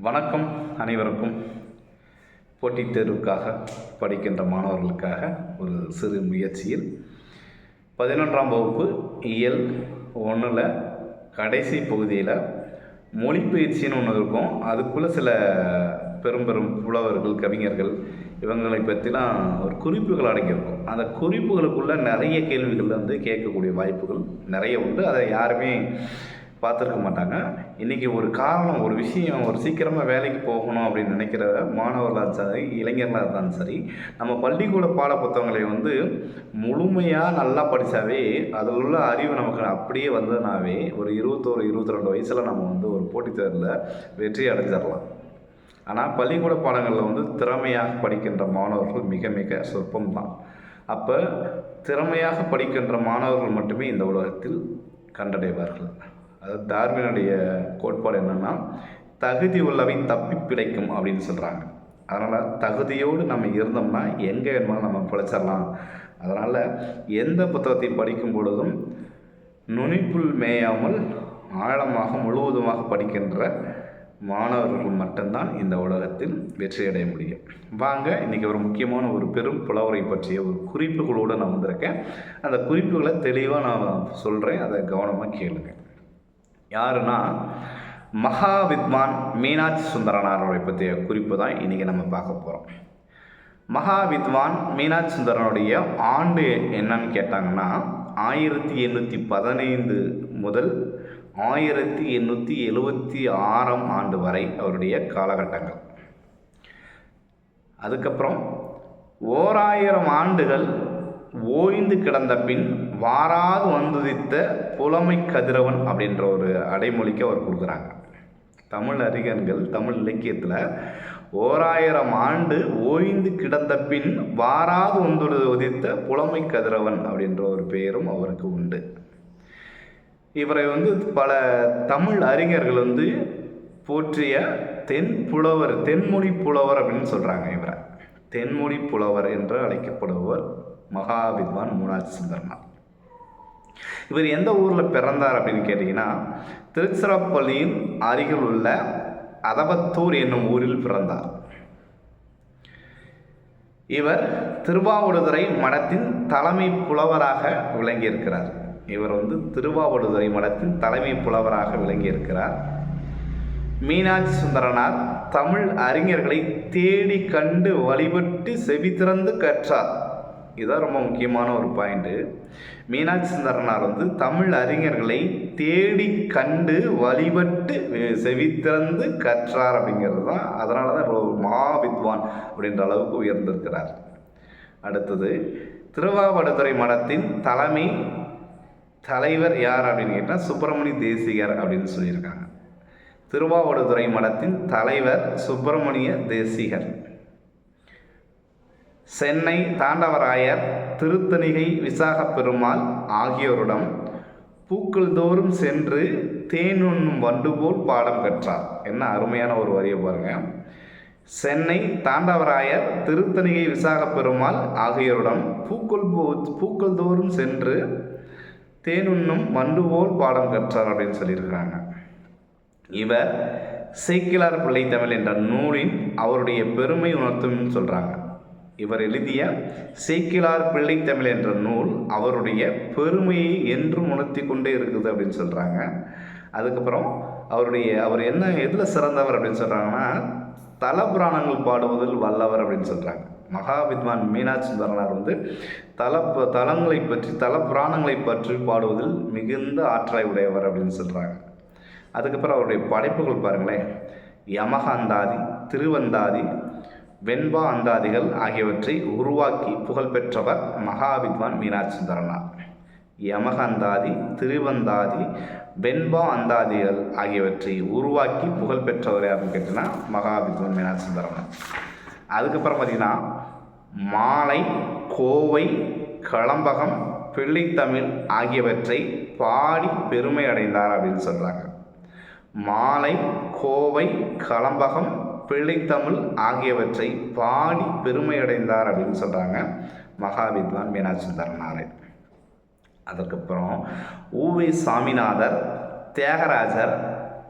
வணக்கம் அனைவருக்கும். போட்டித் தேர்வுக்காக படிக்கின்ற மாணவர்களுக்காக ஒரு சிறு முயற்சியில் பதினொன்றாம் வகுப்பு இயல் ஒன்றில் கடைசி பகுதியில் மொழிப்பயிற்சின்னு ஒன்று இருக்கும். அதுக்குள்ளே சில பெரும் பெரும் புலவர்கள் கவிஞர்கள் இவங்களை பற்றிலாம் ஒரு குறிப்புகள் அடங்கியிருக்கும். அந்த குறிப்புகளுக்குள்ள நிறைய கேள்விகள் வந்து கேட்கக்கூடிய வாய்ப்புகள் நிறைய உண்டு. அதை யாருமே பார்த்துருக்க மாட்டாங்க. இன்றைக்கி ஒரு காரணம் ஒரு விஷயம் ஒரு சீக்கிரமாக வேலைக்கு போகணும் அப்படின்னு நினைக்கிற மாணவர்களாக சரி இளைஞர்களாக இருந்தாலும் சரி நம்ம பள்ளிக்கூட பாட புத்தகங்களை வந்து முழுமையாக நல்லா படித்தாவே அதில் உள்ள அறிவு நமக்கு அப்படியே வந்ததுனாவே ஒரு இருபத்தோரு இருபத்தி ரெண்டு வயசில் நம்ம வந்து ஒரு போட்டித் தேர்வில் வெற்றி அடைஞ்சிடலாம். ஆனால் பள்ளிக்கூட பாடங்களில் வந்து திறமையாக படிக்கின்ற மாணவர்கள் மிக மிக சொற்பம்தான். அப்போ திறமையாக படிக்கின்ற மாணவர்கள் மட்டுமே இந்த உலகத்தில் கண்டடைவார்கள். அதாவது டார்வினுடைய கோட்பாடு என்னென்னா தகுதி உள்ளவை தப்பி பிழைக்கும் அப்படின்னு சொல்கிறாங்க அதனால் தகுதியோடு நம்ம இருந்தோம்னா எங்கே வேணுமாலும் நம்ம பிழைச்சிடலாம் அதனால் எந்த புத்தகத்தை படிக்கும் பொழுதும் நுனிப்புள் மேயாமல் ஆழமாக முழுவதுமாக படிக்கின்ற மாணவர்கள் மட்டும்தான் இந்த உலகத்தில் வெற்றியடைய முடியும். வாங்க இன்றைக்கி ஒரு முக்கியமான ஒரு பெரும் புலவரை பற்றிய ஒரு குறிப்புகளோடு நான் வந்திருக்கேன். அந்த குறிப்புகளை தெளிவாக நான் சொல்கிறேன் அதை கவனமாக கேளுங்கள் யாருன்னா மகா வித்வான் மீனாட்சி சுந்தரனார் அவரை பற்றிய குறிப்பு தான் இன்றைக்கி நம்ம பார்க்க போகிறோம் மகா வித்வான் மீனாட்சி சுந்தரனுடைய ஆண்டு என்னன்னு கேட்டாங்கன்னா ஆயிரத்தி எண்ணூற்றி பதினைந்து முதல் ஆயிரத்தி எண்ணூற்றி எழுவத்தி ஆறாம் ஆண்டு வரை அவருடைய காலகட்டங்கள். அதுக்கப்புறம் ஓராயிரம் ஆண்டுகள் ஓய்ந்து கிடந்த பின் வாராது வந்துதித்த புலமை கதிரவன் அப்படின்ற ஒரு அடைமொழிக்கு அவர் கொடுக்குறாங்க. தமிழ் அறிஞர்கள் தமிழ் இலக்கியத்தில் ஓராயிரம் ஆண்டு ஓய்ந்து கிடந்த பின் வாராது ஒன்று உதித்த புலமை கதிரவன் அப்படின்ற ஒரு பெயரும் அவருக்கு உண்டு. இவரை வந்து பல தமிழ் அறிஞர்கள் வந்து போற்றிய தென் புலவர் தென்மொழி புலவர் அப்படின்னு சொல்கிறாங்க இவரை. தென்மொழி புலவர் என்று அழைக்கப்படுபவர் மகாவித்வான் மூனாட்சி சுந்தரனார். இவர் எந்த ஊரில் பிறந்தார் அப்படின்னு கேட்டிங்கன்னா திருச்சிராப்பள்ளியின் அருகில் உள்ள அதபத்தூர் என்னும் ஊரில் பிறந்தார். இவர் திருவாவடுதுறை மடத்தின் தலைமை புலவராக விளங்கியிருக்கிறார். இவர் வந்து திருவாவடுதுறை மடத்தின் தலைமை புலவராக விளங்கியிருக்கிறார். மீனாட்சி சுந்தரனார் தமிழ் அறிஞர்களை தேடி கண்டு வழிபட்டு செவி திறந்து கற்றார். இதுதான் ரொம்ப முக்கியமான ஒரு பாயிண்ட்டு மீனாட்சி சுந்தரனார் வந்து தமிழ் அறிஞர்களை தேடி கண்டு வழிபட்டு செவித்திறந்து கற்றார் அப்படிங்கிறது தான் அதனால தான் இவ்வளோ மாவித்வான் அப்படின்ற அளவுக்கு உயர்ந்திருக்கிறார். அடுத்தது திருவாவடுதுறை மடத்தின் தலைமை தலைவர் யார் அப்படின்னு கேட்டால் சுப்பிரமணிய தேசிகர் அப்படின்னு சொல்லியிருக்காங்க. திருவாவடுதுறை மடத்தின் தலைவர் சுப்பிரமணிய தேசிகர். சென்னை தாண்டவராயர் திருத்தணிகை விசாகப் பெருமாள் ஆகியோரிடம் பூக்கள் தோறும் சென்று தேனுண்ணும் வண்டு போல் பாடம் கற்றார். என்ன அருமையான ஒரு வரியை பாருங்க. சென்னை தாண்டவராயர் திருத்தணிகை விசாகப் பெருமாள் ஆகியோரிடம் பூக்கள் பூக்கள் தோறும் சென்று தேனுண்ணும் வண்டு போல் பாடம் கற்றார் அப்படின்னு சொல்லியிருக்கிறாங்க. இவர் சேக்கிலார் பிள்ளை தமிழ் என்ற நூலின் அவருடைய பெருமை உணர்த்தும்னு சொல்கிறாங்க இவர் எழுதிய சேக்கிலார் பிள்ளை தமிழ் என்ற நூல் அவருடைய பெருமையை என்றும் உணர்த்தி கொண்டே இருக்குது அப்படின்னு சொல்கிறாங்க அதுக்கப்புறம் அவருடைய அவர் என்ன எதில் சிறந்தவர் அப்படின்னு சொல்கிறாங்கன்னா தலபுராணங்கள் பாடுவதில் வல்லவர் அப்படின்னு சொல்கிறாங்க மகாவித்வான் மீனாட்சி சுந்தரனார் வந்து தல தலங்களை பற்றி தல புராணங்களை பற்றி பாடுவதில் மிகுந்த ஆற்றலை உடையவர் அப்படின்னு சொல்கிறாங்க அதுக்கப்புறம் அவருடைய படைப்புகள் பாருங்களேன். யமகாந்தாதி திருவந்தாதி வெண்பா அந்தாதிகள் ஆகியவற்றை உருவாக்கி புகழ்பெற்றவர் மகாவித்வான் மீனாட்சி சுந்தரனார். யமகந்தாதி திருவந்தாதி வெண்பா அந்தாதிகள் ஆகியவற்றை உருவாக்கி புகழ்பெற்றவர் யாருன்னு கேட்டிங்கன்னா மகாவித்வான் மீனாட்சி சுந்தரனார். அதுக்கப்புறம் பார்த்திங்கன்னா மாலை கோவை களம்பகம் பிள்ளைத்தமிழ் ஆகியவற்றை பாடி பெருமை அடைந்தார் அப்படின்னு சொல்கிறாங்க மாலை கோவை களம்பகம் பிள்ளைத்தமிழ் ஆகியவற்றை பாடி பெருமையடைந்தார் அப்படின்னு சொல்கிறாங்க மகாவித்வான் மீனாட்சி நாராயண் அதுக்கப்புறம் ஊவை சாமிநாதர் தியாகராஜர்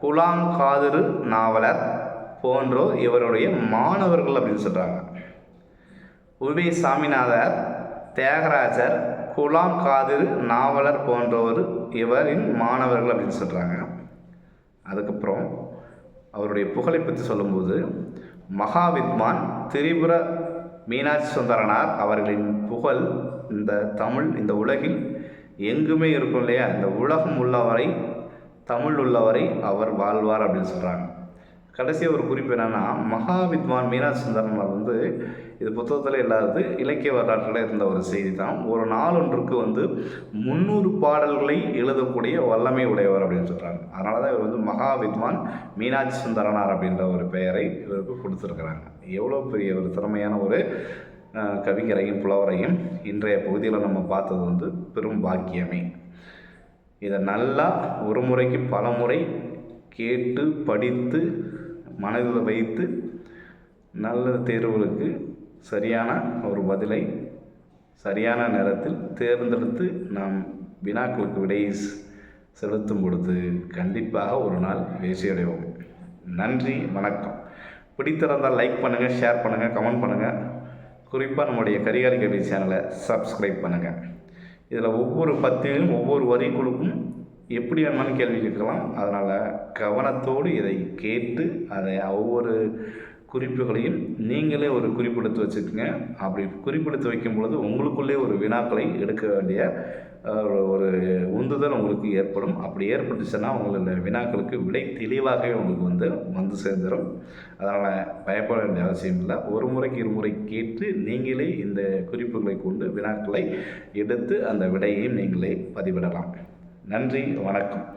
குலாங்காதிரு நாவலர் போன்றோர் இவருடைய மாணவர்கள் அப்படின்னு சொல்கிறாங்க உவே சாமிநாதர் தியாகராஜர் குலாம் காதிர் நாவலர் போன்றவர் இவரின் மாணவர்கள் அப்படின்னு சொல்கிறாங்க அதுக்கப்புறம் அவருடைய புகழை பற்றி சொல்லும்போது மகாவித்வான் திரிபுர மீனாட்சி சுந்தரனார் அவர்களின் புகழ் இந்த தமிழ் இந்த உலகில் எங்குமே இருக்கும் இல்லையா? இந்த உலகம் உள்ளவரை தமிழ் உள்ளவரை அவர் வாழ்வார் அப்படின்னு சொல்கிறாங்க கடைசியாக ஒரு குறிப்பு என்னென்னா மகாவித்வான் மீனாட்சி சுந்தரனார் வந்து இது புத்தகத்தில் இல்லாதது இலக்கிய வரலாற்றில் இருந்த ஒரு செய்தி தான் ஒரு நாளொன்றுக்கு வந்து முந்நூறு பாடல்களை எழுதக்கூடிய வல்லமை உடையவர் அப்படின்னு சொல்கிறாங்க அதனால தான் இவர் வந்து மகாவித்வான் மீனாட்சி சுந்தரனார் அப்படின்ற ஒரு பெயரை இவருக்கு கொடுத்துருக்குறாங்க. எவ்வளோ பெரிய ஒரு திறமையான ஒரு கவிஞரையும் புலவரையும் இன்றைய பகுதியில் நம்ம பார்த்தது வந்து பெரும் பாக்கியமே. இதை நல்லா ஒரு முறைக்கு பல முறை கேட்டு படித்து மனதில் வைத்து நல்ல தேர்வுகளுக்கு சரியான ஒரு பதிலை சரியான நேரத்தில் தேர்ந்தெடுத்து நாம் வினாக்களுக்கு விடை செலுத்தும் பொழுது கண்டிப்பாக ஒரு நாள் வெற்றியடைவோம் நன்றி வணக்கம். பிடித்திருந்தால் லைக் பண்ணுங்கள் ஷேர் பண்ணுங்கள் கமெண்ட் பண்ணுங்கள் குறிப்பாக நம்முடைய கரிகாரி கல்வி சேனலை சப்ஸ்கிரைப் பண்ணுங்கள் இதில் ஒவ்வொரு பத்தியும் ஒவ்வொரு வரிக்குழுக்கும் எப்படி வேணுமானு கேள்வி கேட்கலாம். அதனால் கவனத்தோடு இதை கேட்டு அதை ஒவ்வொரு குறிப்புகளையும் நீங்களே ஒரு குறிப்பெடுத்து வச்சுக்கோங்க. அப்படி குறிப்பெடுத்து வைக்கும் பொழுது உங்களுக்குள்ளே ஒரு வினாக்களை எடுக்க வேண்டிய ஒரு- ஒரு உந்துதல் உங்களுக்கு ஏற்படும். அப்படி ஏற்பட்டுச்சுன்னா உங்களோட வினாக்களுக்கு விடை தெளிவாகவே உங்களுக்கு வந்து வந்து சேர்ந்துடும் அதனால் பயப்பட வேண்டிய அவசியம் இல்லை. ஒரு முறைக்கு இருமுறை கேட்டு நீங்களே இந்த குறிப்புகளை கொண்டு வினாக்களை எடுத்து அந்த விடையையும் நீங்களே பதிவிடலாம். நன்றி வணக்கம்.